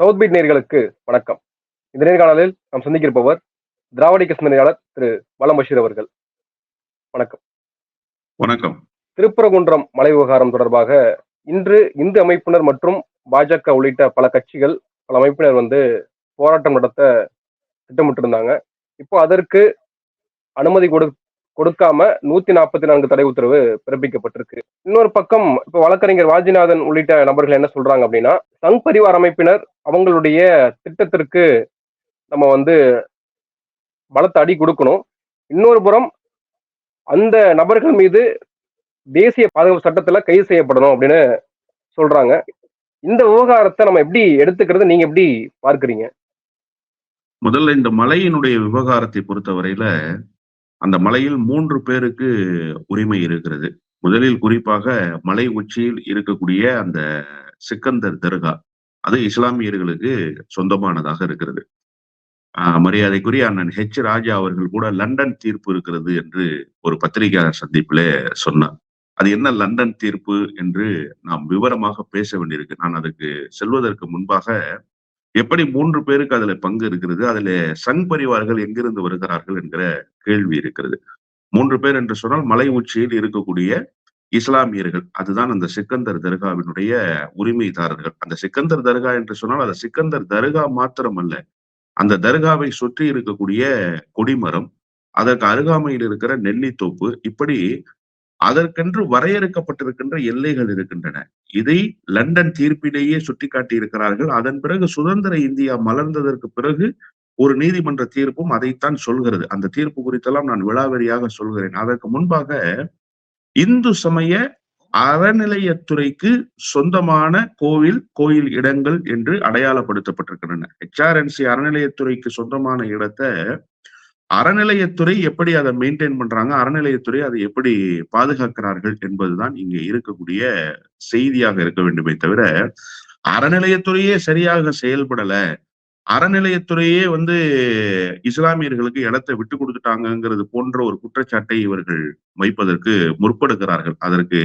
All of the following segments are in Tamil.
சவுத் பீட் நேர்களுக்கு வணக்கம். இந்த நேர்காணலில் நாம் சந்திக்கிருப்பவர் திராவிட சிந்தனையாளர் திரு வலம் பஷீர் அவர்கள். வணக்கம். வணக்கம். திருப்பரங்குன்றம் மலை விவகாரம் தொடர்பாக இன்று இந்து அமைப்பினர் மற்றும் பாஜக உள்ளிட்ட பல கட்சிகள் பல அமைப்பினர் வந்து போராட்டம் நடத்த திட்டமிட்டிருந்தாங்க. இப்போ அதற்கு அனுமதி கொடு கொடுக்காம நூத்தி நாற்பத்தி நான்கு தடை உத்தரவு பிறப்பிக்கப்பட்டிருக்கு. இன்னொரு பக்கம் இப்போ வழக்கறிஞர் வாஜிநாதன் உள்ளிட்ட நபர்கள் என்ன சொல்றாங்க அப்படின்னா சங் பரிவார் அமைப்பினர் அவங்களுடைய திட்டத்திற்கு நம்ம வந்து பலத்த அடி கொடுக்கணும். இன்னொரு புறம் அந்த நபர்கள் மீது தேசிய பாதுகாப்பு சட்டத்துல கைது செய்யப்படணும் அப்படின்னு சொல்றாங்க. இந்த விவகாரத்தை நம்ம எப்படி எடுத்துக்கிறது நீங்க எப்படி பார்க்கறீங்க? முதல்ல இந்த மலையினுடைய விவகாரத்தை பொறுத்தவரையில அந்த மலையில் மூன்று பேருக்கு உரிமை இருக்கிறது. முதலில் குறிப்பாக மலை உச்சியில் இருக்கக்கூடிய அந்த சிக்கந்தர் தர்கா அது இஸ்லாமியர்களுக்கு சொந்தமானதாக இருக்கிறது. ஆஹ் மரியாதைக்குரிய அண்ணன் ஹெச் ராஜா அவர்கள் கூட லண்டன் தீர்ப்பு இருக்கிறது என்று ஒரு பத்திரிகையாளர் சந்திப்பிலே சொன்னார். அது என்ன லண்டன் தீர்ப்பு என்று நாம் விவரமாக பேச வேண்டியிருக்கு. நான் அதுக்கு செல்வதற்கு முன்பாக எப்படி மூன்று பேருக்கு அதுல பங்கு இருக்கிறது அதுல சங் பரிவார்கள் எங்கிருந்து வருகிறார்கள் என்கிற கேள்வி இருக்கிறது. மூன்று பேர் என்று சொன்னால் மலை உச்சியில் இருக்கக்கூடிய இஸ்லாமியர்கள். அதுதான் அந்த சிக்கந்தர் தர்காவினுடைய உரிமைதாரர்கள். அந்த சிக்கந்தர் தர்கா என்று சொன்னால் அந்த சிக்கந்தர் தர்கா மாத்திரமல்ல. அந்த தர்காவை சுற்றி இருக்கக்கூடிய கொடிமரம் அதற்கு அருகாமையில் இருக்கிற நெல்லித்தோப்பு இப்படி அதற்கென்று வரையறுக்கப்பட்டிருக்கின்ற எல்லைகள் இருக்கின்றன. இதை லண்டன் தீர்ப்பிலேயே சுட்டிக்காட்டி இருக்கிறார்கள் அதன் பிறகு சுதந்திர இந்தியா மலர்ந்ததற்கு பிறகு ஒரு நீதிமன்ற தீர்ப்பும் அதைத்தான் சொல்கிறது. அந்த தீர்ப்பு குறித்தெல்லாம் நான் விழாவெறியாக சொல்கிறேன். அதற்கு முன்பாக இந்து சமய அறநிலையத்துறைக்கு சொந்தமான கோவில் கோயில் இடங்கள் என்று அடையாளப்படுத்தப்பட்டிருக்கின்றன. ஹெச்ஆர்என்சி அறநிலையத்துறைக்கு சொந்தமான இடத்தை அறநிலையத்துறை எப்படி அதை மெயின்டைன் பண்றாங்க? அறநிலையத்துறை அதை எப்படி பாதுகாக்கிறார்கள் என்பதுதான் இங்க இருக்கக்கூடிய செய்தியாக இருக்க வேண்டுமே தவிர அறநிலையத்துறையே சரியாக செயல்படல. அறநிலையத்துறையே வந்து இஸ்லாமியர்களுக்கு இடத்தை விட்டு கொடுத்துட்டாங்கிறது போன்ற ஒரு குற்றச்சாட்டை இவர்கள் வைப்பதற்கு முற்படுகிறார்கள். அதற்கு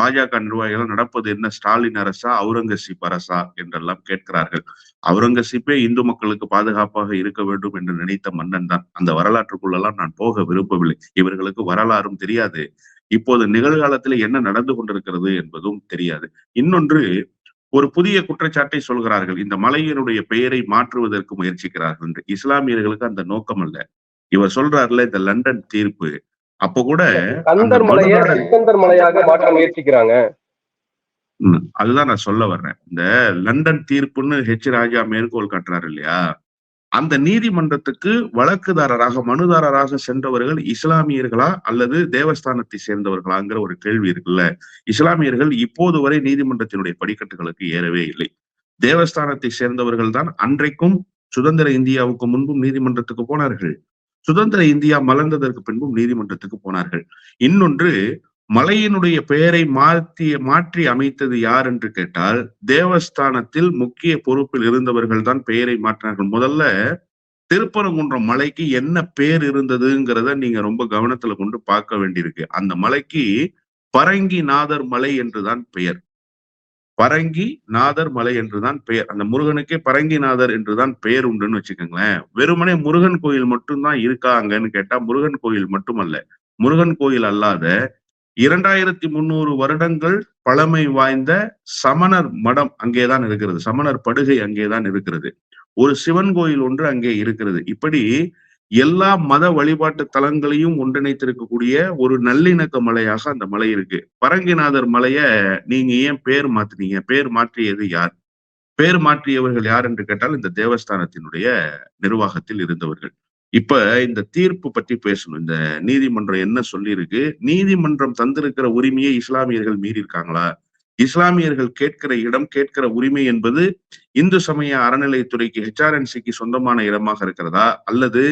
பாஜக நிர்வாகிகள் நடப்பது என்ன? ஸ்டாலின் அரசா? அவுரங்கசீப் அரசா? என்றெல்லாம் கேட்கிறார்கள். அவுரங்கசீப்பே இந்து மக்களுக்கு பாதுகாப்பாக இருக்க வேண்டும் என்று நினைத்த மன்னன் தான். அந்த வரலாற்றுக்குள்ளெல்லாம் நான் போக விரும்பவில்லை. இவர்களுக்கு வரலாறும் தெரியாது. இப்போது நிகழ்காலத்தில் என்ன நடந்து கொண்டிருக்கிறது என்பதும் தெரியாது. இன்னொன்று ஒரு புதிய குற்றச்சாட்டை சொல்கிறார்கள். இந்த மலையினுடைய பெயரை மாற்றுவதற்கு முயற்சிக்கிறார்கள் என்று. இஸ்லாமியர்களுக்கு அந்த நோக்கம் அல்ல. இவர் சொல்றாருல இந்த லண்டன் தீர்ப்பு. அப்ப கூட மலையாக மாற்ற முயற்சிக்கிறாங்க. அதுதான் நான் சொல்ல வர்றேன். இந்த லண்டன் தீர்ப்புன்னு ஹெச் ராஜா மேற்கோள் காட்டுறாரு இல்லையா? அந்த நீதிமன்றத்துக்கு வழக்குதாரராக மனுதாரராக சென்றவர்கள் இஸ்லாமியர்களா அல்லது தேவஸ்தானத்தை சேர்ந்தவர்களாங்கிற ஒரு கேள்வி இருக்குல்ல? இஸ்லாமியர்கள் இப்போது வரை நீதிமன்றத்தினுடைய படிக்கட்டுகளுக்கு ஏறவே இல்லை. தேவஸ்தானத்தை சேர்ந்தவர்கள் தான் அன்றைக்கும் சுதந்திர இந்தியாவுக்கு முன்பும் நீதிமன்றத்துக்கு போனார்கள். சுதந்திர இந்தியா மலர்ந்ததற்கு பின்பும் நீதிமன்றத்துக்கு போனார்கள். இன்னொன்று மலையினுடைய பெயரை மாற்றி மாற்றி அமைத்தது யார் என்று கேட்டால் தேவஸ்தானத்தில் முக்கிய பொறுப்பில் இருந்தவர்கள் தான் பெயரை மாற்றினார்கள். முதல்ல திருப்பரங்குன்றம் மலைக்கு என்ன பேர் இருந்ததுங்கிறத நீங்க ரொம்ப கவனத்துல கொண்டு பார்க்க வேண்டியிருக்கு. அந்த மலைக்கு பரங்கிநாதர் மலை என்றுதான் பெயர். பரங்கி நாதர் மலை என்றுதான் பெயர். அந்த முருகனுக்கே பரங்கிநாதர் என்றுதான் பெயர் உண்டுன்னு வச்சுக்கோங்களேன். வெறுமனே முருகன் கோயில் மட்டும்தான் இருக்காங்கன்னு கேட்டா முருகன் கோயில் மட்டுமல்ல. முருகன் கோயில் அல்லாத இரண்டாயிரத்தி முன்னூறு வருடங்கள் பழமை வாய்ந்த சமணர் மடம் அங்கேதான் இருக்கிறது. சமணர் படுகை அங்கேதான் இருக்கிறது. ஒரு சிவன் கோயில் ஒன்று அங்கே இருக்கிறது. இப்படி எல்லா மத வழிபாட்டு தலங்களையும் ஒன்றிணைத்திருக்கக்கூடிய ஒரு நல்லிணக்க மலையாக அந்த மலை இருக்கு. பரங்கிநாதர் மலைய நீங்க ஏன் பேர் மாத்தினீங்க? பேர் மாற்றியது யார்? பேர் மாற்றியவர்கள் யார் என்று கேட்டால் இந்த தேவஸ்தானத்தினுடைய நிர்வாகத்தில் இருந்தவர்கள். இப்ப இந்த தீர்ப்பு பற்றி பேசணும். இந்த நீதிமன்றம் என்ன சொல்லியிருக்கு? நீதிமன்றம் தந்திருக்கிற உரிமையை இஸ்லாமியர்கள் மீறி இருக்காங்களா இஸ்லாமியர்கள் கேட்கிற இடம் கேட்கிற உரிமை என்பது இந்து சமய அறநிலையத்துறைக்கு ஹெச்ஆர்என்சிக்கு சொந்தமான இடமாக இருக்கிறதா? அல்லது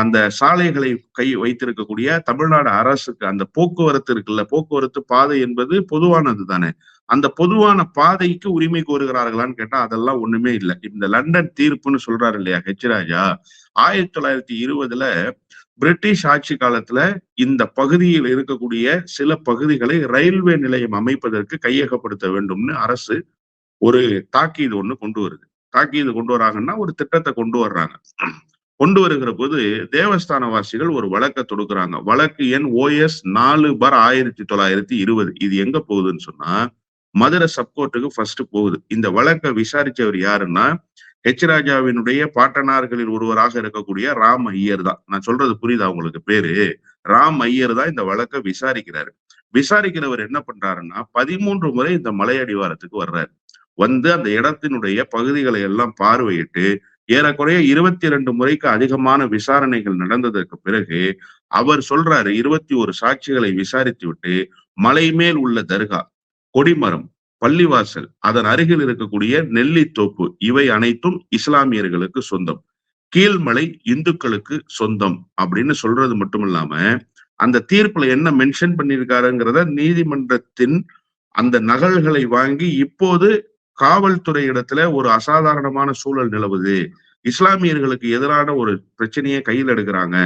அந்த சாலைகளை கை வைத்திருக்கக்கூடிய தமிழ்நாடு அரசுக்கு அந்த போக்குவரத்து இருக்குல்ல போக்குவரத்து பாதை என்பது பொதுவானது தானே அந்த பொதுவான பாதைக்கு உரிமை கோருகிறார்களான்னு கேட்டா அதெல்லாம் ஒண்ணுமே இல்லை. இந்த லண்டன் தீர்ப்புன்னு சொல்றாரு இல்லையா ஹெச் ராஜா? ஆயிரத்தி தொள்ளாயிரத்தி இருபதுல பிரிட்டிஷ் ஆட்சி காலத்துல இந்த பகுதியில் இருக்கக்கூடிய சில பகுதிகளை ரயில்வே நிலையம் அமைப்பதற்கு கையகப்படுத்த வேண்டும்னு அரசு ஒரு தாக்கீது ஒண்ணு கொண்டு வருது. தாக்கீது கொண்டு வராங்கன்னா ஒரு திட்டத்தை கொண்டு வர்றாங்க. கொண்டு வருகிற போது தேவஸ்தானவாசிகள் ஒரு வழக்கை தொடுக்கிறாங்க. வழக்கு எண் ஓஎஸ் நாலு பர் ஆயிரத்தி தொள்ளாயிரத்தி இருபது. இது எங்க போகுதுன்னு சொன்னா மதுரை சப்கோர்ட்டுக்கு ஃபர்ஸ்ட் போகுது. இந்த வழக்கை விசாரிச்சவர் யாருன்னா ஹெச் ராஜாவினுடைய பாட்டனார்களில் ஒருவராக இருக்கக்கூடிய ராம் ஐயர் தான். நான் சொல்றது புரியுதா உங்களுக்கு பேரு? ராம் ஐயர் தான் இந்த வழக்கை விசாரிக்கிறாரு. விசாரிக்கிறவர் என்ன பண்றாருன்னா பதிமூன்று முறை இந்த மலையடிவாரத்துக்கு வர்றாரு. வந்து அந்த இடத்தினுடைய பகுதிகளை எல்லாம் பார்வையிட்டு ஏறக்குறைய இருபத்தி ரெண்டு முறைக்கு அதிகமான விசாரணைகள் நடந்ததற்கு பிறகு அவர் சொல்றாரு இருபத்தி ஒரு சாட்சிகளை விசாரித்து விட்டு மலை மேல் உள்ள தர்கா கொடிமரம் பள்ளிவாசல் அதன் அருகில் இருக்கக்கூடிய நெல்லித்தோப்பு இவை அனைத்தும் இஸ்லாமியர்களுக்கு சொந்தம். கீழ்மலை இந்துக்களுக்கு சொந்தம் அப்படின்னு சொல்றது மட்டும் இல்லாம அந்த தீர்ப்புல என்ன மென்ஷன் பண்ணியிருக்காருங்கிறத நீதிமன்றத்தின் அந்த நகல்களை வாங்கி இப்போது காவல்துறை இடத்துல ஒரு அசாதாரணமான சூழல் நிலவுது. இஸ்லாமியர்களுக்கு எதிரான ஒரு பிரச்சனையை கையில் எடுக்கிறாங்க.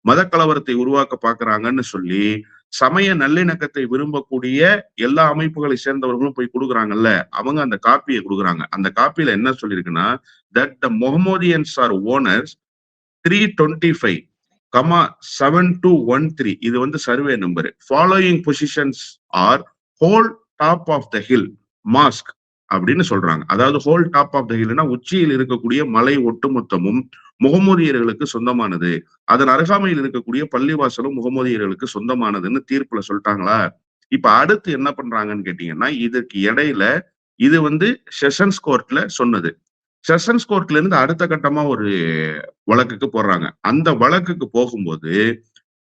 மத கலவரத்தை உருவாக்க பாக்குறாங்கன்னு சொல்லி சமய நல்லிணக்கத்தை விரும்பக்கூடிய எல்லா அமைப்புகளை சேர்ந்தவர்களும் போய் கொடுக்குறாங்கல்ல அவங்க அந்த காப்பியை கொடுக்குறாங்க. அந்த காப்பியில என்ன சொல்லியிருக்குன்னா that the Mohammedians are owners three twenty five comma seven two one three இது வந்து survey number following positions are whole top of the hill mosque அப்படின்னு சொல்றாங்க. அதாவது ஹோல் டாப் ஆஃப் த ஹில்னா உச்சியில் இருக்கக்கூடிய மலை ஒட்டுமொத்தமும் முகமூதியர்களுக்கு சொந்தமானது. அதன் அருகாமையில் இருக்கக்கூடிய பள்ளிவாசலும் முகமூதியர்களுக்கு சொந்தமானதுன்னு தீர்ப்புல சொல்லிட்டாங்களா? இப்ப அடுத்து என்ன பண்றாங்கன்னு கேட்டீங்கன்னா இதுக்கு இடையில இது வந்து செஷன்ஸ் கோர்ட்ல சொன்னது. செஷன்ஸ் கோர்ட்ல இருந்து அடுத்த கட்டமா ஒரு வழக்குக்கு போடுறாங்க அந்த வழக்குக்கு போகும்போது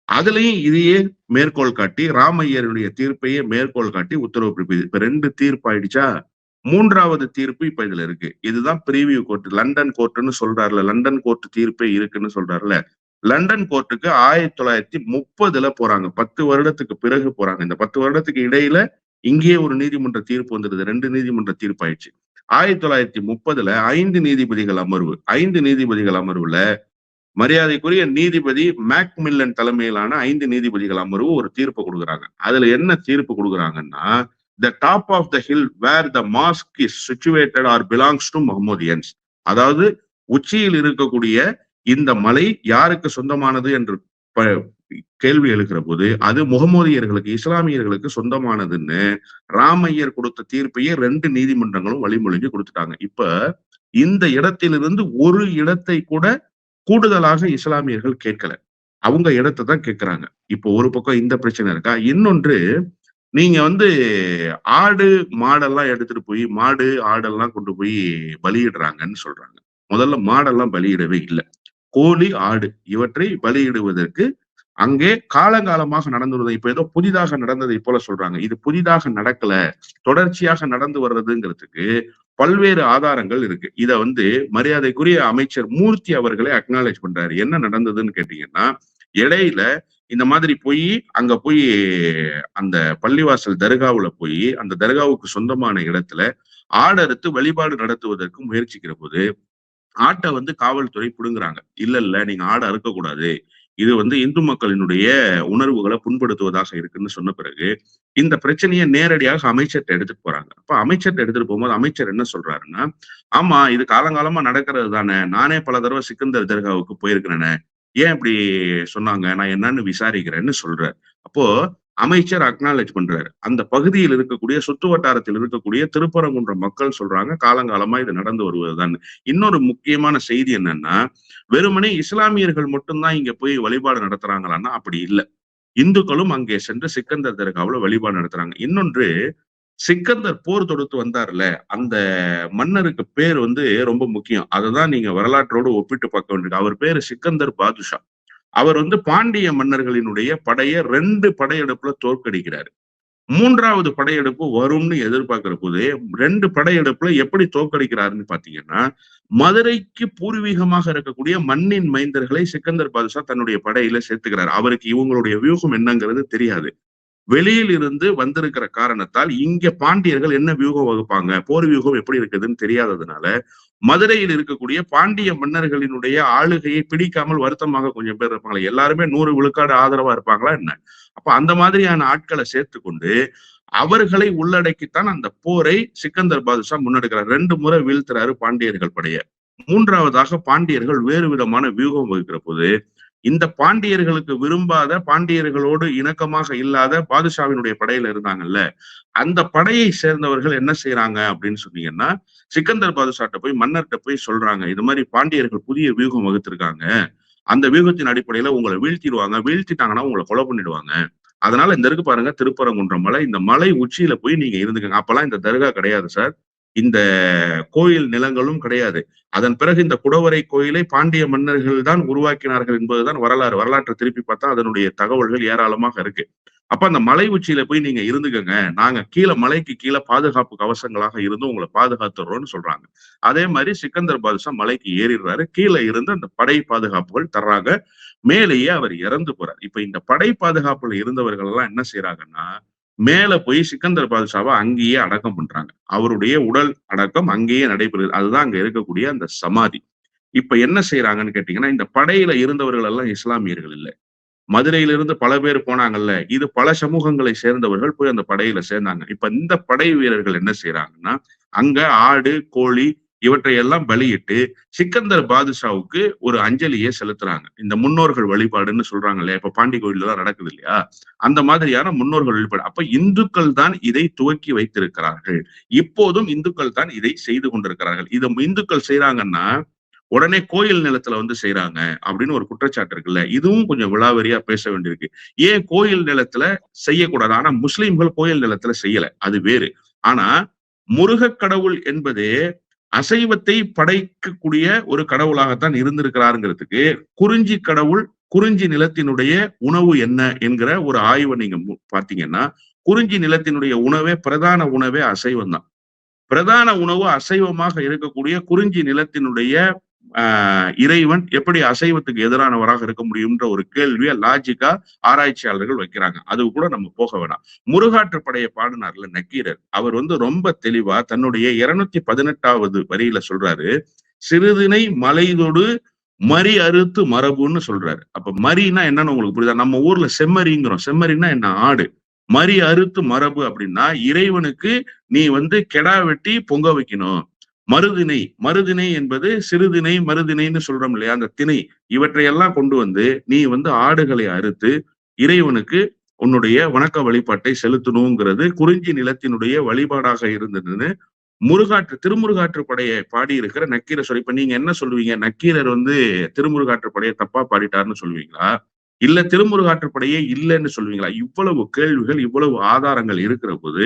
அதுலயும் இதையே மேற்கோள் காட்டி ராமையருடைய தீர்ப்பையே மேற்கோள் காட்டி உத்தரவு பிறப்பிது இப்ப ரெண்டு தீர்ப்பு ஆயிடுச்சா? மூன்றாவது தீர்ப்பு இப்ப இதுல இருக்கு. இதுதான் பிரிவியூ கோர்ட் லண்டன் கோர்ட்டுன்னு சொல்றாருல. லண்டன் கோர்ட் தீர்ப்பே இருக்குன்னு சொல்றாருல. லண்டன் கோர்ட்டுக்கு ஆயிரத்தி தொள்ளாயிரத்தி முப்பதுல போறாங்க. பத்து வருடத்துக்கு பிறகு போறாங்க. இந்த பத்து வருடத்துக்கு இடையில இங்கேயே ஒரு நீதிமன்ற தீர்ப்பு வந்துருது ரெண்டு நீதிமன்ற தீர்ப்பு ஆயிடுச்சு ஆயிரத்தி தொள்ளாயிரத்தி முப்பதுல ஐந்து நீதிபதிகள் அமர்வு. ஐந்து நீதிபதிகள் அமர்வுல மரியாதைக்குரிய நீதிபதி மேக் மில்லன் தலைமையிலான ஐந்து நீதிபதிகள் அமர்வு ஒரு தீர்ப்பு கொடுக்குறாங்க. அதுல என்ன தீர்ப்பு கொடுக்குறாங்கன்னா the top of the hill where the mosque is situated are belongs to Mahmoodians அதாவது உச்சியில் இருக்கக்கூடிய இந்த மலை யாருக்கு சொந்தமானது என்று கேள்வி எழுக்கிற போது அது முகமோதியர்களுக்கு இஸ்லாமியர்களுக்கு சொந்தமானதுன்னு ராமையர் கொடுத்த தீர்ப்பையே ரெண்டு நீதிமன்றங்களும் வழிமொழிஞ்சு கொடுத்துட்டாங்க. இப்ப இந்த இடத்திலிருந்து ஒரு இடத்தை கூட கூடுதலாக இஸ்லாமியர்கள் கேட்கல. அவங்க இடத்தை தான் கேட்கிறாங்க. இப்போ ஒரு பக்கம் இந்த பிரச்சனை இருக்கா? இன்னொன்று நீங்க வந்து ஆடு மாடெல்லாம் எடுத்துட்டு போய் மாடு ஆடெல்லாம் கொண்டு போய் பலியிடுறாங்கன்னு சொல்றாங்க. முதல்ல மாடெல்லாம் பலியிடவே இல்லை. கோழி ஆடு இவற்றை பலியிடுவதற்கு அங்கே காலங்காலமாக நடந்து இப்ப ஏதோ புதிதாக நடந்ததை போல சொல்றாங்க. இது புதிதாக நடக்கல தொடர்ச்சியாக நடந்து வர்றதுங்கிறதுக்கு பல்வேறு ஆதாரங்கள் இருக்கு. இத வந்து மரியாதைக்குரிய அமைச்சர் மூர்த்தி அவர்களே அக்னாலேஜ் பண்றாரு. என்ன நடந்ததுன்னு கேட்டீங்கன்னா இடையில இந்த மாதிரி போய் அங்க போய் அந்த பள்ளிவாசல் தர்காவுல போய் அந்த தர்காவுக்கு சொந்தமான இடத்துல ஆடறுத்து வழிபாடு நடத்துவதற்கு முயற்சிக்கிற போது ஆட்டை வந்து காவல்துறை புடுங்குறாங்க. இல்ல இல்ல நீங்க ஆடை அறுக்கக்கூடாது. இது வந்து இந்து மக்களினுடைய உணர்வுகளை புண்படுத்துவதாக இருக்குன்னு சொன்ன பிறகு இந்த பிரச்சனையை நேரடியாக அமைச்சர்கிட்ட எடுத்துட்டு போறாங்க. அப்ப அமைச்சர்கிட்ட எடுத்துட்டு போகும்போது அமைச்சர் என்ன சொல்றாருன்னா ஆமா இது காலங்காலமா நடக்கிறது தானே. நானே பல தடவை சிக்கந்தர் தர்காவுக்கு போயிருக்கிறேனே. ஏன் இப்படி சொன்னாங்க? நான் என்னன்னு விசாரிக்கிறேன்னு சொல்றாரு. அப்போ அமைச்சர் அக்னாலேஜ் பண்றாரு. அந்த பகுதியில் இருக்கக்கூடிய சுத்து வட்டாரத்தில் இருக்கக்கூடிய திருப்பரங்குன்ற மக்கள் சொல்றாங்க காலங்காலமா இது நடந்து வருவதுதான். இன்னொரு முக்கியமான செய்தி என்னன்னா வெறுமனே இஸ்லாமியர்கள் மட்டும்தான் இங்க போய் வழிபாடு நடத்துறாங்களான்னா அப்படி இல்லை. இந்துக்களும் அங்கே சென்று சிக்கந்தர் தர்காவில் வழிபாடு நடத்துறாங்க. இன்னொன்று சிக்கந்தர் போர் தொடுத்து வந்தார்ல அந்த மன்னருக்கு பேர் வந்து ரொம்ப முக்கியம். அததான் நீங்க வரலாற்றோடு ஒப்பிட்டு பார்க்க வேண்டியது. அவர் பேரு சிக்கந்தர் பாதுஷா. அவர் வந்து பாண்டிய மன்னர்களினுடைய படைய ரெண்டு படையெடுப்புல தோற்கடிக்கிறாரு. மூன்றாவது படையெடுப்பு வரும்னு எதிர்பார்க்கிற போது ரெண்டு படையெடுப்புல எப்படி தோற்கடிக்கிறாருன்னு பாத்தீங்கன்னா மதுரைக்கு பூர்வீகமாக இருக்கக்கூடிய மண்ணின் மைந்தர்களை சிக்கந்தர் பாதுஷா தன்னுடைய படையில சேர்த்துக்கிறார். அவருக்கு இவங்களுடைய வியூகம் என்னங்கிறது தெரியாது. வெளியில் இருந்து வந்திருக்கிற காரணத்தால் இங்க பாண்டியர்கள் என்ன வியூகம் வகுப்பாங்க? போர் வியூகம் எப்படி இருக்குதுன்னு தெரியாததுனால மதுரையில் இருக்கக்கூடிய பாண்டிய மன்னர்களினுடைய ஆளுகையை பிடிக்காமல் வருத்தமாக கொஞ்சம் பேர் இருப்பாங்களா எல்லாருமே நூறு விழுக்காடு ஆதரவா இருப்பாங்களா என்ன? அப்ப அந்த மாதிரியான ஆட்களை சேர்த்து கொண்டு அவர்களை உள்ளடக்கித்தான் அந்த போரை சிக்கந்தர் பாதுஷா முன்னெடுக்கிறார். ரெண்டு முறை வீழ்த்துறாரு பாண்டியர்கள் படைய. மூன்றாவதாக பாண்டியர்கள் வேறு விதமான வியூகம் வகுக்கிற போது இந்த பாண்டியர்களுக்கு விரும்பாத பாண்டியர்களோடு இணக்கமாக இல்லாத பாதுஷாவினுடைய படையில இருந்தாங்கல்ல அந்த படையை சேர்ந்தவர்கள் என்ன செய்யறாங்க அப்படின்னு சொன்னீங்கன்னா சிக்கந்தர் பாதுஷாட்ட போய் மன்னர்கிட்ட போய் சொல்றாங்க இது மாதிரி பாண்டியர்கள் புதிய வியூகம் வகுத்திருக்காங்க. அந்த வியூகத்தின் அடிப்படையில உங்களை வீழ்த்திடுவாங்க வீழ்த்திட்டாங்கன்னா உங்களை கொலை பண்ணிடுவாங்க. அதனால இந்த இருக்கு பாருங்க திருப்பரங்குன்றம் மலை. இந்த மலை உச்சியில போய் நீங்க இருந்துக்கங்க. அப்பெல்லாம் இந்த தர்கா கிடையாது சார். இந்த கோயில் நிலங்களும் கிடையாது. அதன் பிறகு இந்த குடவரை கோயிலை பாண்டிய மன்னர்கள் தான் உருவாக்கினார்கள் என்பதுதான் வரலாறு. வரலாற்றை திருப்பி பார்த்தா அதனுடைய தகவல்கள் ஏராளமாக இருக்கு. அப்ப அந்த மலை உச்சியில போய் நீங்க இருந்துக்கங்க. நாங்க கீழே மலைக்கு கீழே பாதுகாப்பு கவசங்களாக இருந்து உங்களை பாதுகாத்துறோம்னு சொல்றாங்க. அதே மாதிரி சிக்கந்தர் பாதுஷா மலைக்கு ஏறிடுறாரு. கீழே இருந்து அந்த படை பாதுகாப்புகள் தர்றாங்க. மேலேயே அவர் இறந்து போறார். இப்ப இந்த படை பாதுகாப்புல இருந்தவர்கள் எல்லாம் என்ன செய்யறாங்கன்னா மேல போய் சிக்கந்தர் பாதுஷாவை அங்கேயே அடக்கம் பண்றாங்க. அவருடைய உடல் அடக்கம் அங்கேயே நடைபெறுது. அதுதான் அங்க இருக்கக்கூடிய அந்த சமாதி. இப்ப என்ன செய்யறாங்கன்னு கேட்டீங்கன்னா இந்த படையில இருந்தவர்கள் எல்லாம் இஸ்லாமியர்கள் இல்லை. மதுரையிலிருந்து பல பேர் போனாங்கல்ல. இது பல சமூகங்களை சேர்ந்தவர்கள் போய் அந்த படையில சேர்ந்தாங்க. இப்ப இந்த படை வீரர்கள் என்ன செய்யறாங்கன்னா அங்க ஆடு கோழி இவற்றை எல்லாம் பலியிட்டு சிக்கந்தர் பாதுஷாவுக்கு ஒரு அஞ்சலியை செலுத்துறாங்க. இந்த முன்னோர்கள் வழிபாடுன்னு சொல்றாங்க இல்லையா இப்ப பாண்டி கோயில்ல தான் நடக்குது இல்லையா அந்த மாதிரியான முன்னோர்கள் வழிபாடு. அப்ப இந்துக்கள் தான் இதை துவக்கி வைத்திருக்கிறார்கள். இப்போதும் இந்துக்கள் தான் இதை செய்து கொண்டிருக்கிறார்கள். இதை இந்துக்கள் செய்யறாங்கன்னா உடனே கோயில் நிலத்துல வந்து செய்யறாங்க அப்படின்னு ஒரு குற்றச்சாட்டு இருக்குல்ல? இதுவும் கொஞ்சம் விழாவரியா பேச வேண்டியிருக்கு. ஏன் கோயில் நிலத்துல செய்யக்கூடாது? ஆனா முஸ்லிம்கள் கோயில் நிலத்துல செய்யல. அது வேறு. ஆனா முருகக் கடவுள் என்பதே அசைவத்தை படைக்கக்கூடிய ஒரு கடவுளாகத்தான் இருந்திருக்கிறாருங்கிறதுக்கு குறிஞ்சி கடவுள் குறிஞ்சி நிலத்தினுடைய உணவு என்ன என்கிற ஒரு ஆய்வை நீங்க பாத்தீங்கன்னா குறிஞ்சி நிலத்தினுடைய உணவே பிரதான உணவே அசைவம் தான் பிரதான உணவு அசைவமாக இருக்கக்கூடிய குறிஞ்சி நிலத்தினுடைய இறைவன் எப்படி அசைவத்துக்கு எதிரானவராக இருக்க முடியும்ன்ற ஒரு கேள்வியை லாஜிக்கா ஆராய்ச்சியாளர்கள் வைக்கிறாங்க. அது கூட நம்ம போக வேணாம். முருகாற்று படையை பாடினார்ல நக்கீரர். அவர் வந்து ரொம்ப தெளிவா தன்னுடைய இருநூத்தி பதினெட்டாவது வரியில சொல்றாரு சிறுதினை மலைதொடு மரி அறுத்து மரபுன்னு சொல்றாரு. அப்ப மரினா என்னன்னு உங்களுக்கு புரியுதா? நம்ம ஊர்ல செம்மறிங்கிறோம். செம்மறினா என்ன? ஆடு. மரி அறுத்து மரபு அப்படின்னா இறைவனுக்கு நீ வந்து கெடா வெட்டி பொங்க வைக்கணும். மருதினை மருதினை என்பது சிறுதினை மருதினைன்னு சொல்றோம் இல்லையா? அந்த திணை. இவற்றையெல்லாம் கொண்டு வந்து நீ வந்து ஆடுகளை அறுத்து இறைவனுக்கு உன்னுடைய வணக்க வழிபாட்டை செலுத்தணுங்கிறது குறிஞ்சி நிலத்தினுடைய வழிபாடாக இருந்ததுன்னு முருகாற்று திருமுருகாற்று படையை பாடி இருக்கிற சொல்லி இப்ப நீங்க என்ன சொல்லுவீங்க? நக்கீரர் வந்து திருமுருகாற்று படையை தப்பா பாடிட்டாருன்னு சொல்லுவீங்களா? இல்ல திருமுருகாற்று படையே இல்லைன்னு சொல்லுவீங்களா? இவ்வளவு கேள்விகள் இவ்வளவு ஆதாரங்கள் இருக்கிற போது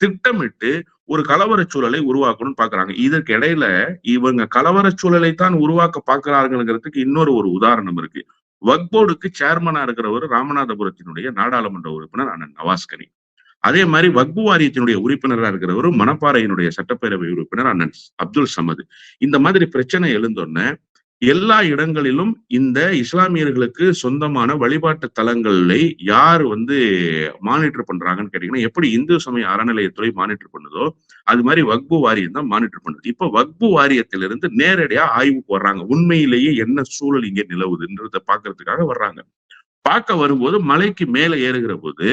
திட்டமிட்டு ஒரு கலவர சூழலை உருவாக்கணும்னு பாக்குறாங்க இதற்கு இடையில இவங்க கலவர சூழலை தான் உருவாக்க பாக்குறாங்கிறதுக்கு இன்னொரு ஒரு உதாரணம் இருக்கு. வக்போர்டுக்கு சேர்மனா இருக்கிறவர் ராமநாதபுரத்தினுடைய நாடாளுமன்ற உறுப்பினர் அண்ணன் நவாஸ்கனி அதே மாதிரி வக்பு வாரியத்தினுடைய உறுப்பினராக இருக்கிறவர் மணப்பாறையினுடைய சட்டப்பேரவை உறுப்பினர் அண்ணன் அப்துல் சமது. இந்த மாதிரி பிரச்சனை எழுந்தோன்ன எல்லா இடங்களிலும் இந்த இஸ்லாமியர்களுக்கு சொந்தமான வழிபாட்டு தலங்களை யார் வந்து மானிட்டர் பண்றாங்கன்னு கேட்டீங்கன்னா எப்படி இந்து சமய அறநிலையத்துறை மானிட்டர் பண்ணுதோ அது மாதிரி வக்பு வாரியம் தான் மானிட்டர் பண்ணுது. இப்ப வக்பு வாரியத்திலிருந்து நேரடியா ஆய்வுக்கு வர்றாங்க. உண்மையிலேயே என்ன சூழல் இங்க நிலவுதுன்றத பாக்குறதுக்காக வர்றாங்க. பார்க்க வரும்போது மலைக்கு மேல ஏறுகிற போது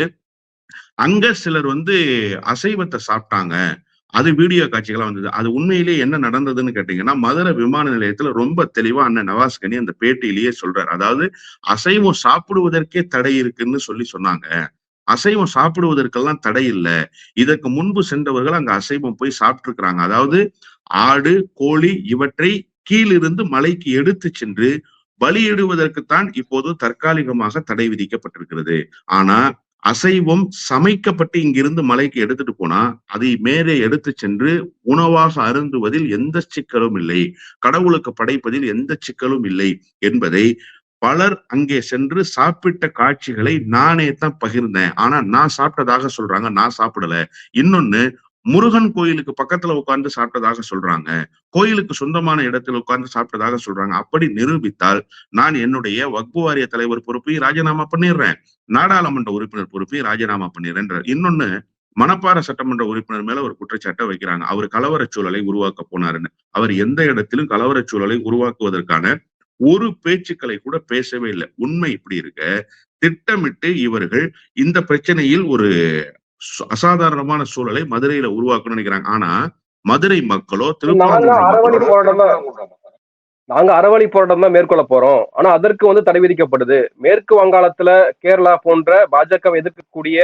அங்க சிலர் வந்து அசைவத்தை சாப்பிட்டாங்க. அது வீடியோ காட்சிகளாக வந்தது. அது உண்மையிலேயே என்ன நடந்ததுன்னு கேட்டீங்கன்னா மதுரை விமான நிலையத்துல ரொம்ப தெளிவா அண்ணன் நவாஸ்கனி அந்த பேட்டியிலேயே சொல்றாரு. அதாவது அசைவம் சாப்பிடுவதற்கே தடை இருக்குன்னு சொல்லி சொன்னாங்க. அசைவம் சாப்பிடுவதற்கெல்லாம் தடை இல்லை. இதற்கு முன்பு சென்றவர்கள் அங்க அசைவம் போய் சாப்பிட்டு இருக்கிறாங்க அதாவது ஆடு கோழி இவற்றை கீழிருந்து மலைக்கு எடுத்து சென்று பலியிடுவதற்குத்தான் இப்போது தற்காலிகமாக தடை விதிக்கப்பட்டிருக்கிறது. ஆனா அசைவம் சமைக்கப்பட்டு இங்கிருந்து மலைக்கு எடுத்துட்டு போனா அதை மேலே எடுத்து சென்று உணவாக அருந்துவதில் எந்த சிக்கலும் இல்லை. கடவுளுக்கு படைப்பதில் எந்த சிக்கலும் இல்லை என்பதை பலர் அங்கே சென்று சாப்பிட்ட காட்சிகளை நானே தான் பகிர்ந்தேன். ஆனா நான் சாப்பிட்டதாக சொல்றாங்க நான் சாப்பிடல. இன்னொன்னு முருகன் கோயிலுக்கு பக்கத்துல உட்கார்ந்து சாப்பிட்டதாக சொல்றாங்க. கோயிலுக்கு சொந்தமான இடத்துல உட்கார்ந்து சாப்பிட்டதாக சொல்றாங்க. அப்படி நிரூபித்தால் நான் என்னுடைய வக்பு வாரிய தலைவர் பொறுப்பையும் ராஜினாமா பண்ணிடுறேன். நாடாளுமன்ற உறுப்பினர் பொறுப்பையும் ராஜினாமா பண்ணிடுறேன் இன்னொன்னு மணப்பாறை சட்டமன்ற உறுப்பினர் மேல ஒரு குற்றச்சாட்டை வைக்கிறாங்க. அவர் கலவர சூழலை உருவாக்க போனாருன்னு. அவர் எந்த இடத்திலும் கலவர சூழலை உருவாக்குவதற்கான ஒரு பேச்சுக்களை கூட பேசவே இல்லை. உண்மை இப்படி இருக்க திட்டமிட்டு இவர்கள் இந்த பிரச்சனையில் ஒரு அசாதாரணமான சூழலை மதுரையில உருவாக்கணும்னு நினைக்கிறாங்க. ஆனா மதுரை மக்களோ தான் நாங்க அறவழி போராட்டம் தான் மேற்கொள்ள போறோம். ஆனா அதற்கு வந்து தடை விதிக்கப்படுது. மேற்கு வங்காளத்துல கேரளா போன்ற பாஜகவை எதிர்க்கக்கூடிய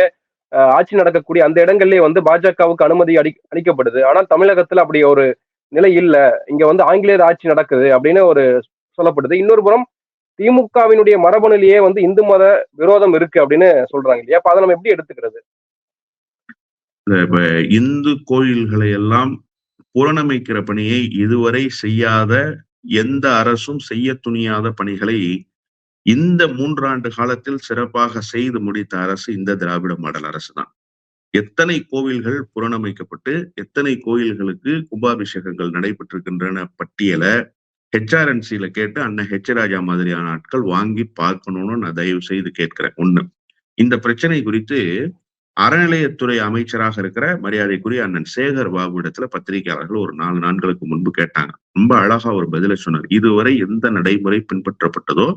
ஆட்சி நடக்கக்கூடிய அந்த இடங்கள்லயே வந்து பாஜகவுக்கு அனுமதி அளி அளிக்கப்படுது. ஆனால் தமிழகத்துல அப்படி ஒரு நிலை இல்ல. இங்க வந்து ஆங்கிலேயர் ஆட்சி நடக்குது அப்படின்னு ஒரு சொல்லப்படுது. இன்னொரு புறம் திமுகவினுடைய மரபணுலயே வந்து இந்து மத விரோதம் இருக்கு அப்படின்னு சொல்றாங்க இல்லையா? அப்ப அதை நம்ம எப்படி எடுத்துக்கிறது? இப்ப இந்து கோயில்களை எல்லாம் புறணமைக்கிற பணியை இதுவரை செய்யாத எந்த அரசும் செய்ய துணியாத பணிகளை இந்த மூன்றாண்டு காலத்தில் சிறப்பாக செய்து முடித்த அரசு இந்த திராவிட மாடல் அரசு தான் எத்தனை கோவில்கள் புறணமைக்கப்பட்டு எத்தனை கோயில்களுக்கு கும்பாபிஷேகங்கள் நடைபெற்றிருக்கின்றன பட்டியலை ஹெச்ஆர்என்சியில கேட்டு அண்ணன் ஹெச் ராஜா மாதிரியான ஆட்கள் வாங்கி பார்க்கணும்னு நான் தயவு செய்து கேட்கிறேன். ஒண்ணு இந்த பிரச்சனை குறித்து அறநிலையத்துறை அமைச்சராக இருக்கிற மரியாதைக்குரிய அண்ணன் சேகர் பாபு இடத்துல பத்திரிகையாளர்கள் ஒரு நாலு நாட்களுக்கு முன்பு கேட்டாங்க. ரொம்ப அழகா ஒரு பதிலை சொன்னார். இதுவரை எந்த நடைமுறை பின்பற்றப்பட்டதோ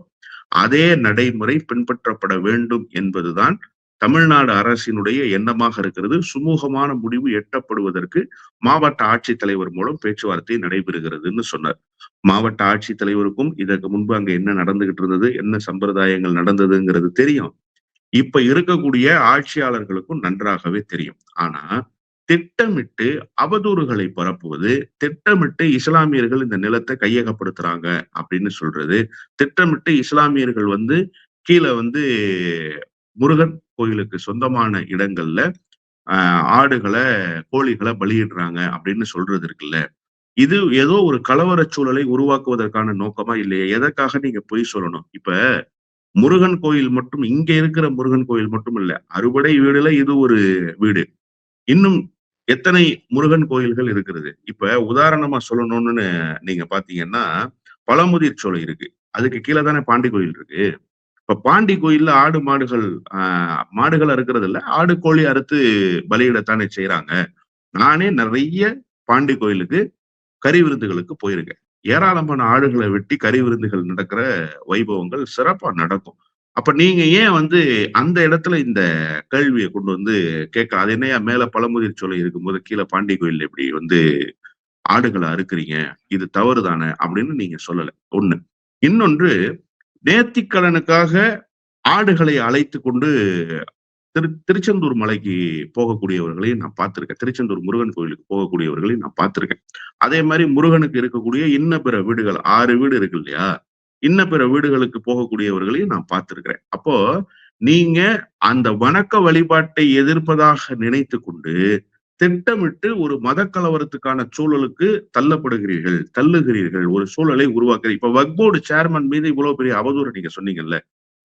அதே நடைமுறை பின்பற்றப்பட வேண்டும் என்பதுதான் தமிழ்நாடு அரசினுடைய எண்ணமாக இருக்கிறது. சுமூகமான முடிவு எட்டப்படுவதற்கு மாவட்ட ஆட்சித்தலைவர் மூலம் பேச்சுவார்த்தை நடைபெறுகிறதுன்னு சொன்னார். மாவட்ட ஆட்சித்தலைவருக்கும் இதற்கு முன்பு அங்க என்ன நடந்துகிட்டு இருந்தது என்ன சம்பிரதாயங்கள் நடந்ததுங்கிறது தெரியும். இப்ப இருக்கக்கூடிய ஆட்சியாளர்களுக்கும் நன்றாகவே தெரியும். ஆனா திட்டமிட்டு அவதூறுகளை பரப்புவது திட்டமிட்டு இஸ்லாமியர்கள் இந்த நிலத்தை கையகப்படுத்துறாங்க அப்படின்னு சொல்றது திட்டமிட்டு இஸ்லாமியர்கள் வந்து கீழே வந்து முருகன் கோயிலுக்கு சொந்தமான இடங்கள்ல ஆஹ் ஆடுகளை கோழிகளை பலியிடுறாங்க அப்படின்னு சொல்றது இருக்குல்ல. இது ஏதோ ஒரு கலவர சூழலை உருவாக்குவதற்கான நோக்கமா இல்லையா? எதற்காக நீங்க பொய் சொல்லணும்? இப்ப முருகன் கோயில் மட்டும் இங்க இருக்கிற முருகன் கோயில் மட்டும் இல்ல அறுபடை வீடுல இது ஒரு வீடு. இன்னும் எத்தனை முருகன் கோயில்கள் இருக்கிறது? இப்ப உதாரணமா சொல்லணும்னு நீங்க பாத்தீங்கன்னா பழமுதிர் சோலை இருக்கு. அதுக்கு கீழே தானே பாண்டி கோயில் இருக்கு. இப்ப பாண்டி கோயில்ல ஆடு மாடுகள் ஆஹ் மாடுகள் அறுக்கிறது இல்ல ஆடு கோழி அறுத்து பலியிடத்தானே செய்யறாங்க நானே நிறைய பாண்டி கோயிலுக்கு கறி விருந்துகளுக்கு போயிருக்கேன். ஏராளமான ஆடுகளை வெட்டி கறி விருந்துகள் நடக்கிற வைபவங்கள் சிறப்பா நடக்கும். அப்ப நீங்க ஏன் வந்து அந்த இடத்துல இந்த கேள்வியை கொண்டு வந்து கேட்க அது என்னையா மேல பழமுதிர் சோலை இருக்கும்போது கீழே பாண்டி கோயில் எப்படி வந்து ஆடுகளை அறுக்குறீங்க இது தவறு தானே அப்படின்னு நீங்க சொல்லல. ஒண்ணு. இன்னொன்று நேர்த்திக்கடனுக்காக ஆடுகளை அழைத்து கொண்டு திரு திருச்செந்தூர் மலைக்கு போகக்கூடியவர்களையும் நான் பார்த்திருக்கேன். திருச்செந்தூர் முருகன் கோயிலுக்கு போகக்கூடியவர்களையும் நான் பார்த்திருக்கேன். அதே மாதிரி முருகனுக்கு இருக்கக்கூடிய இன்ன பிற வீடுகள் ஆறு வீடு இருக்கு இல்லையா? இன்ன பிற வீடுகளுக்கு போகக்கூடியவர்களையும் நான் பார்த்திருக்கிறேன். அப்போ நீங்க அந்த வணக்க வழிபாட்டை எதிர்ப்பதாக நினைத்து கொண்டு திட்டமிட்டு ஒரு மத கலவரத்துக்கான சூழலுக்கு தள்ளப்படுகிறீர்கள் தள்ளுகிறீர்கள் ஒரு சூழலை உருவாக்குறீங்க இப்ப வக்போர்டு சேர்மன் மீது இவ்வளவு பெரிய அவதூறு நீங்க சொன்னீங்கல்ல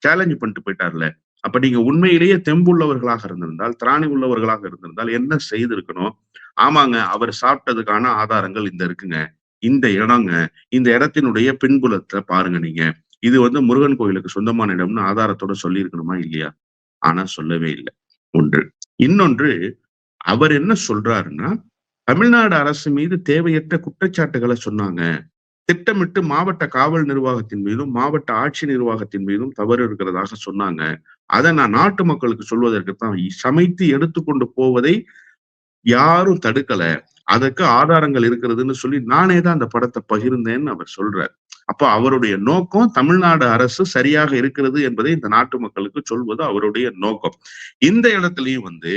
சேலஞ்சு பண்ணிட்டு போயிட்டார்ல அப்ப நீங்க உண்மையிலேயே தெம்புள்ளவர்களாக இருந்திருந்தால் திராணி உள்ளவர்களாக இருந்திருந்தால் என்ன செய்திருக்கணும்? ஆமாங்க அவர் சாப்பிட்டதுக்கான ஆதாரங்கள் இந்த இருக்குங்க. இந்த இடங்க இந்த இடத்தினுடைய பின்புலத்தை பாருங்க நீங்க. இது வந்து முருகன் கோயிலுக்கு சொந்தமான இடம்னு ஆதாரத்தோட சொல்லியிருக்கணுமா இல்லையா? ஆனா சொல்லவே இல்லை. ஒன்று. இன்னொன்று அவர் என்ன சொல்றாருன்னா தமிழ்நாடு அரசு மீது தேவையற்ற குற்றச்சாட்டுகளை சொன்னாங்க. திட்டமிட்டு மாவட்ட காவல் நிர்வாகத்தின் மீதும் மாவட்ட ஆட்சி நிர்வாகத்தின் மீதும் தவறு இருக்கிறதாக சொன்னாங்க. அதை நான் நாட்டு மக்களுக்கு சொல்வதற்கு தான் சமைத்து எடுத்துக்கொண்டு போவதை யாரும் தடுக்கல. அதுக்கு ஆதாரங்கள் இருக்கிறதுன்னு சொல்லி நானே தான் அந்த படத்தை பகிர்ந்தேன்னு அவர் சொல்றார். அப்போ அவருடைய நோக்கம் தமிழ்நாடு அரசு சரியாக இருக்கிறது என்பதை இந்த நாட்டு மக்களுக்கு சொல்வது அவருடைய நோக்கம். இந்த இடத்துலயும் வந்து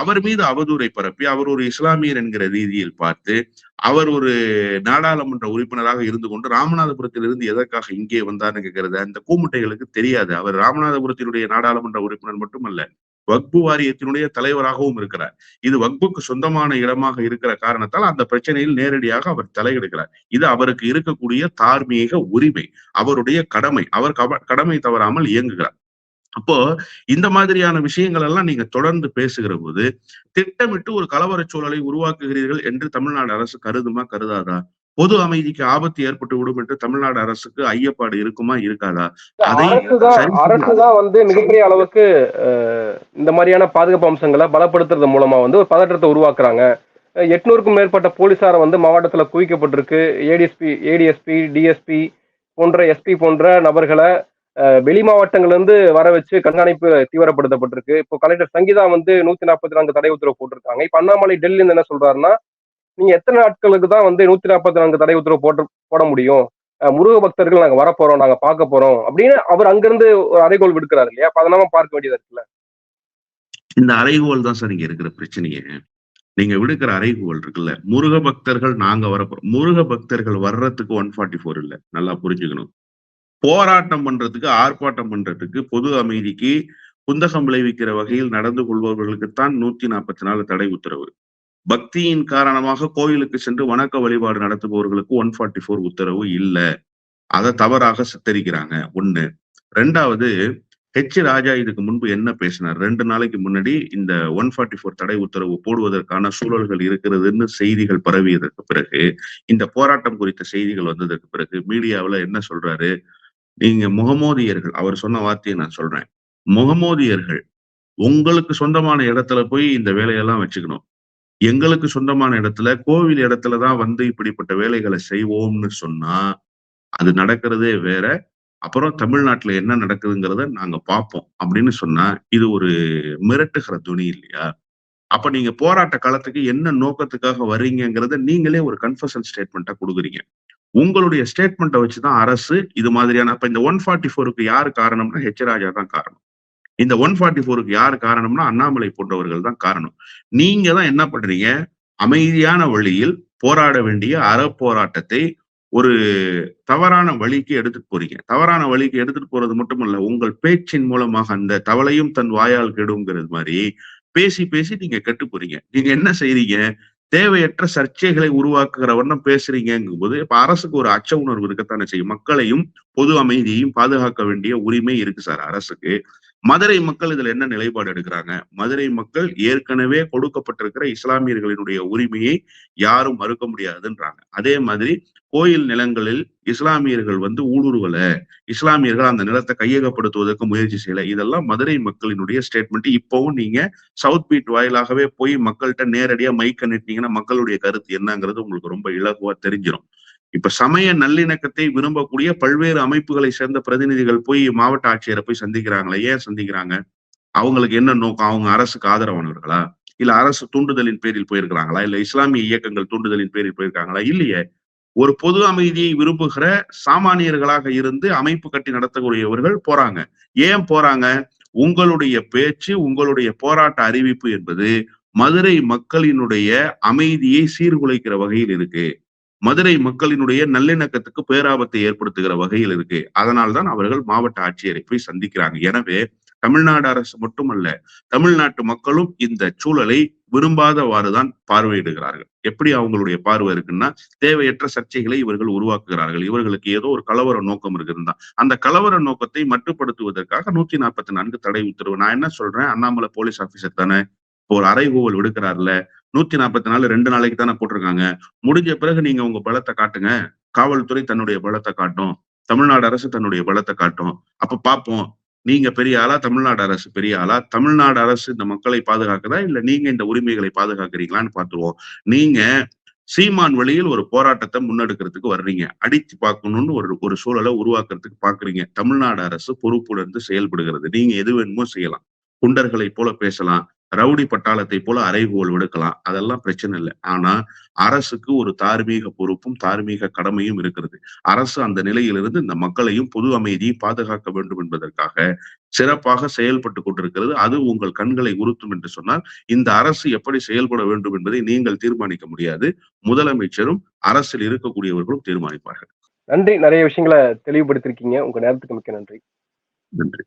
அவர் மீது அவதூறை பரப்பி அவர் ஒரு இஸ்லாமியர் என்கிற ரீதியில் பார்த்து அவர் ஒரு நாடாளுமன்ற உறுப்பினராக இருந்து கொண்டு ராமநாதபுரத்திலிருந்து எதற்காக இங்கே வந்தார்னு கேட்கறது அந்த கூமுட்டைகளுக்கு தெரியாது. அவர் ராமநாதபுரத்தினுடைய நாடாளுமன்ற உறுப்பினர் மட்டுமல்ல வக்பு வாரியத்தினுடைய தலைவராகவும் இருக்கிறார். இது வக்புக்கு சொந்தமான இடமாக இருக்கிற காரணத்தால் அந்த பிரச்சனையில் நேரடியாக அவர் தலையிடுகிறார். இது அவருக்கு இருக்கக்கூடிய தார்மீக உரிமை அவருடைய கடமை அவர் கவ- கடமை தவறாமல் இயங்குகிறார். அப்போ இந்த மாதிரியான விஷயங்கள் எல்லாம் நீங்க தொடர்ந்து பேசுகிற போது திட்டமிட்டு ஒரு கலவர சூழலை உருவாக்குகிறீர்கள் என்று தமிழ்நாடு அரசு கருதுமா கருதாதா? பொது அமைதிக்கு ஆபத்து ஏற்பட்டு விடும் என்று தமிழ்நாடு அரசுக்கு ஐயப்பாடு இருக்குமா இருக்காதா? அதை அரசுதான் வந்து மிகப்பெரிய அளவுக்கு இந்த மாதிரியான பாதுகாப்பு அம்சங்களை பலப்படுத்துறது மூலமா வந்து ஒரு பதற்றத்தை உருவாக்குறாங்க. எட்நூறுக்கும் மேற்பட்ட போலீசார் வந்து மாவட்டத்துல குவிக்கப்பட்டிருக்கு. ஏடிஎஸ்பி ஏடிஎஸ்பி டிஎஸ்பி போன்ற எஸ்பி போன்ற நபர்களை வெளி மாவட்டங்கள்ல இருந்து வர வச்சு கண்காணிப்பு தீவிரப்படுத்தப்பட்டிருக்கு. இப்போ கலெக்டர் சங்கீதா வந்து நூத்தி நாற்பத்தி நான்கு தடை உத்தரவு போட்டிருக்காங்க. இப்ப அண்ணாமலை டெல்லியில இருந்து என்ன சொல்றாருன்னா நீங்க எத்தனை நாட்களுக்கு தான் வந்து நூத்தி நாற்பத்தி நான்கு தடை உத்தரவு போட்டு போட முடியும்? முருக பக்தர்கள் நாங்க வரப்போறோம் நாங்க பார்க்க போறோம் அப்படின்னு அவர் அங்கிருந்து ஒரு அறைகோல் விடுக்கிறாரு இல்லையா? அப்ப அதை பார்க்க வேண்டியதா இருக்குல்ல? இந்த அறைகோல் தான் சார் இங்க இருக்கிற பிரச்சனையே. நீங்க விடுக்கிற அறைகோல் இருக்குல்ல. முருக பக்தர்கள் நாங்க வரப்போறோம். முருக பக்தர்கள் வர்றதுக்கு ஒன் ஃபார்ட்டி ஃபோர் இல்ல. நல்லா புரிஞ்சுக்கணும். போராட்டம் பண்றதுக்கு ஆர்ப்பாட்டம் பண்றதுக்கு பொது அமைதிக்கு குந்தகம் விளைவிக்கிற வகையில் நடந்து கொள்பவர்களுக்குத்தான் நூத்தி நாற்பத்தி நாலு தடை உத்தரவு. பக்தியின் காரணமாக கோயிலுக்கு சென்று வணக்க வழிபாடு நடத்துபவர்களுக்கு ஒன் ஃபார்ட்டி ஃபோர் உத்தரவு இல்ல. அதை தவறாக சித்தரிக்கிறாங்க. ஒண்ணு. ரெண்டாவது ஹெச் ராஜா இதுக்கு முன்பு என்ன பேசினார்? ரெண்டு நாளைக்கு முன்னாடி இந்த ஒன் ஃபார்ட்டி ஃபோர் தடை உத்தரவு போடுவதற்கான சூழல்கள் இருக்கிறதுன்னு செய்திகள் பரவியதற்கு பிறகு இந்த போராட்டம் குறித்த செய்திகள் வந்ததற்கு பிறகு மீடியாவில் என்ன சொல்றாரு? நீங்க முகமோதியர்கள் அவர் சொன்ன வார்த்தையை நான் சொல்றேன். முகமோதியர்கள் உங்களுக்கு சொந்தமான இடத்துல போய் இந்த வேலையெல்லாம் வச்சுக்கணும். எங்களுக்கு சொந்தமான இடத்துல கோவில் இடத்துல தான் வந்து இப்படிப்பட்ட வேலைகளை செய்வோம்னு சொன்னா அது நடக்கிறதே வேற. அப்புறம் தமிழ்நாட்டுல என்ன நடக்குதுங்கிறத நாங்க பார்ப்போம் அப்படின்னு சொன்னா இது ஒரு மிரட்டுகிற துணி இல்லையா? அப்ப நீங்க போராட்ட காலத்துக்கு என்ன நோக்கத்துக்காக வர்றீங்கிறத நீங்களே ஒரு கன்ஃபர்ஷன் ஸ்டேட்மெண்ட்டா கொடுக்குறீங்க. உங்களுடைய ஸ்டேட்மெண்ட்டை வச்சுதான் அரசு இது மாதிரியான அப்ப இந்த ஒன் ஃபார்ட்டி ஃபோருக்கு யாரு காரணம்னா ஹெச் ராஜா தான் காரணம். இந்த ஒன் ஃபார்ட்டி ஃபோருக்கு யார் காரணம்னா அண்ணாமலை போன்றவர்கள் தான் காரணம். நீங்க தான் என்ன பண்றீங்க? அமைதியான வழியில் போராட வேண்டிய அறப்போராட்டத்தை ஒரு தவறான வழிக்கு எடுத்துட்டு போறீங்க. தவறான வழிக்கு எடுத்துட்டு போறது மட்டுமல்ல உங்கள் பேச்சின் மூலமாக அந்த தவளையும் தன் வாயால் கெடுங்கிறது மாதிரி பேசி பேசி நீங்க கெட்டு போறீங்க. நீங்க என்ன செய்றீங்க? தேவையற்ற சர்ச்சைகளை உருவாக்குகிற வண்ணம் பேசுறீங்கும் போது இப்ப அரசுக்கு ஒரு அச்ச உணர்வு இருக்கத்தானே செய்யும். மக்களையும் பொது அமைதியையும் பாதுகாக்க வேண்டிய உரிமை இருக்கு சார் அரசுக்கு. மதுரை மக்கள் இதுல என்ன நிலைப்பாடு எடுக்கிறாங்க? மதுரை மக்கள் ஏற்கனவே கொடுக்கப்பட்டிருக்கிற இஸ்லாமியர்களினுடைய உரிமையை யாரும் மறுக்க முடியாதுன்றாங்க. அதே மாதிரி கோயில் நிலங்களில் இஸ்லாமியர்கள் வந்து ஊடுருவல இஸ்லாமியர்கள் அந்த நிலத்தை கையகப்படுத்துவதற்கு முயற்சி செய்யல. இதெல்லாம் மதுரை மக்களினுடைய ஸ்டேட்மெண்ட் இப்பவும் நீங்க சவுத் பீட் வாயிலாகவே போய் மக்கள்கிட்ட நேரடியா மைக்க நிட்டீங்கன்னா மக்களுடைய கருத்து என்னங்கிறது உங்களுக்கு ரொம்ப இலகுவா தெரிஞ்சிடும் இப்ப சமய நல்லிணக்கத்தை விரும்பக்கூடிய பல்வேறு அமைப்புகளை சேர்ந்த பிரதிநிதிகள் போய் மாவட்ட ஆட்சியரை போய் சந்திக்கிறாங்களே? ஏன் சந்திக்கிறாங்க? அவங்களுக்கு என்ன நோக்கம்? அவங்க அரசுக்கு ஆதரவானவர்களா? இல்ல அரசு தூண்டுதலின் பேரில் போயிருக்கிறாங்களா? இல்ல இஸ்லாமிய இயக்கங்கள் தூண்டுதலின் பேரில் போயிருக்காங்களா? இல்லையே. ஒரு பொது அமைதியை விரும்புகிற சாமானியர்களாக இருந்து அமைப்பு கட்டி நடத்தக்கூடியவர்கள் போறாங்க. ஏன் போறாங்க? உங்களுடைய பேச்சு உங்களுடைய போராட்ட அறிவிப்பு என்பது மதுரை மக்களினுடைய அமைதியை சீர்குலைக்கிற வகையில் இருக்கு. மதுரை மக்களினுடைய நல்லிணக்கத்துக்கு பேராபத்தை ஏற்படுத்துகிற வகையில் இருக்கு. அதனால்தான் அவர்கள் மாவட்ட ஆட்சியரை போய் சந்திக்கிறாங்க. எனவே தமிழ்நாடு அரசு மட்டுமல்ல தமிழ்நாட்டு மக்களும் இந்த சூழலை விரும்பாதவாறுதான் பார்வையிடுகிறார்கள். எப்படி அவங்களுடைய பார்வை இருக்குன்னா தேவையற்ற சர்ச்சைகளை இவர்கள் உருவாக்குகிறார்கள். இவர்களுக்கு ஏதோ ஒரு கலவர நோக்கம் இருக்குதுதான் அந்த கலவர நோக்கத்தை மட்டுப்படுத்துவதற்காக நூத்தி நாற்பத்தி நான்கு தடை உத்தரவு. நான் என்ன சொல்றேன்? அண்ணாமலை போலீஸ் ஆபீசர் தானே? ஒரு அறைகூவல் விடுக்கிறார்ல நூத்தி நாற்பத்தி நாலு ரெண்டு நாளைக்கு தானே போட்டிருக்காங்க. முடிஞ்ச பிறகு நீங்க உங்க பலத்தை காட்டுங்க. காவல்துறை தன்னுடைய பலத்தை காட்டும். தமிழ்நாடு அரசு தன்னுடைய பலத்தை காட்டும். அப்ப பார்ப்போம் நீங்க பெரிய ஆளா தமிழ்நாடு அரசு பெரிய ஆளா? தமிழ்நாடு அரசு இந்த மக்களை பாதுகாக்குதா? இல்ல நீங்க இந்த உரிமைகளை பாதுகாக்கிறீங்களான்னு பார்த்துருவோம் நீங்க சீமான் வழியில் ஒரு போராட்டத்தை முன்னெடுக்கிறதுக்கு வர்றீங்க. அடித்து பார்க்கணும்னு ஒரு ஒரு சூழலை உருவாக்குறதுக்கு பாக்குறீங்க. தமிழ்நாடு அரசு பொறுப்புணர்ந்து செயல்படுகிறது. நீங்க எது வேணுமோ செய்யலாம். குண்டர்களை போல பேசலாம். ரவுடி பட்டாளத்தை போல அறைகோல் விடுக்கலாம். அதெல்லாம் பிரச்சனை இல்லை. ஆனா அரசுக்கு ஒரு தார்மீக பொறுப்பும் தார்மீக கடமையும் இருக்கிறது. அரசு அந்த நிலையிலிருந்து இந்த மக்களையும் பொது அமைதியை பாதுகாக்க வேண்டும் என்பதற்காக சிறப்பாக செயல்பட்டு கொண்டிருக்கிறது. அது உங்கள் கண்களை உறுத்தும் என்று சொன்னால் இந்த அரசு எப்படி செயல்பட வேண்டும் என்பதை நீங்கள் தீர்மானிக்க முடியாது. முதலமைச்சரும் அரசில் இருக்கக்கூடியவர்களும் தீர்மானிப்பார்கள். நன்றி. நிறைய விஷயங்களை தெளிவுபடுத்திருக்கீங்க. உங்க நேரத்துக்கு மிக்க நன்றி. நன்றி.